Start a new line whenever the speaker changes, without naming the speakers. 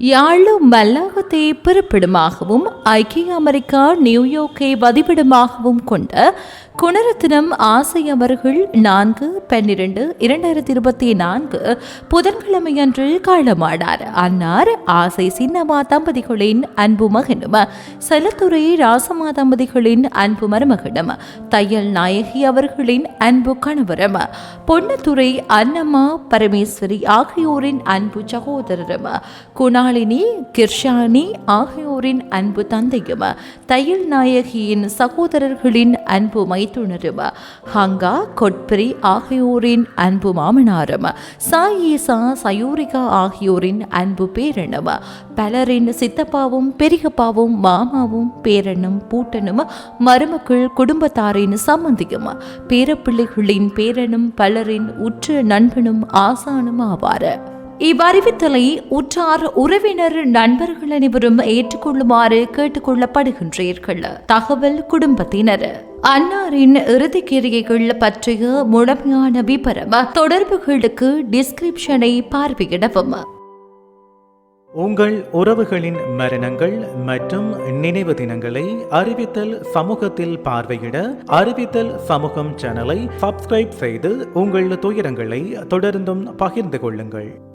யாழ் நாட்டை பிறப்பிடமாகவும் ஐக்கிய அமெரிக்கா நியூயோர்க்கை வதிவிடமாகவும் கொண்ட குணரத்தினம் ஆசை அவர்கள் நான்கு பன்னிரண்டு இரண்டாயிரத்தி இருபத்தி நான்கு புதன்கிழமையன்று காலமானார். அன்னார் ஆசை சின்னம்மா தம்பதிகளின் அன்பு மகனும் செலத்துறை ராசம்மா தம்பதிகளின் அன்பு மருமகனும் தையல் நாயகி அவர்களின் அன்பு கணவரும் பொன்னத்துறை அன்னம்மா பரமேஸ்வரி ஆகியோரின் அன்பு சகோதரரும் குணாலினி கிர்ஷானி ஆகியோரின் அன்பு தந்தையும் தையல் நாயகியின் சகோதரர்களின் அன்பு மைத்துணரும் ஹங்கா கொட்பிரி ஆகியோரின் அன்பு மாமனாரும் சாயீசா சயூரிகா ஆகியோரின் அன்பு பேரனும் பலரின் சித்தப்பாவும் பெரியப்பாவும் மாமாவும் பேரனும் பூட்டனும் மருமக்கள் குடும்பத்தாரின் சம்பந்தியும் பேரப்பிள்ளைகளின் பேரனும் பலரின் உற்ற நண்பனும் ஆசானும் ஆவார். இவ்வறிவித்தலை உற்றார் உறவினர் நண்பர்கள் அனைவரும் ஏற்றுக்கொள்ளுமாறு கேட்டுக்கொள்ளப்படுகின்றீர்கள். தகவல் குடும்பத்தினர். அன்னாரின் இறுதிக் கிரியைகள் பற்றிய முழுமையான விபரம் தொடர்புகளுக்கு டிஸ்கிரிப்ஷனை பார்வையிடவும்.
உங்கள் உறவுகளின் மரணங்கள் மற்றும் நினைவு தினங்களை அறிவித்தல் சமூகத்தில் பார்வையிட அறிவித்தல் சமூகம் சேனலை சப்ஸ்கிரைப் செய்து உங்கள் துயரங்களை தொடர்ந்தும் பகிர்ந்து கொள்ளுங்கள்.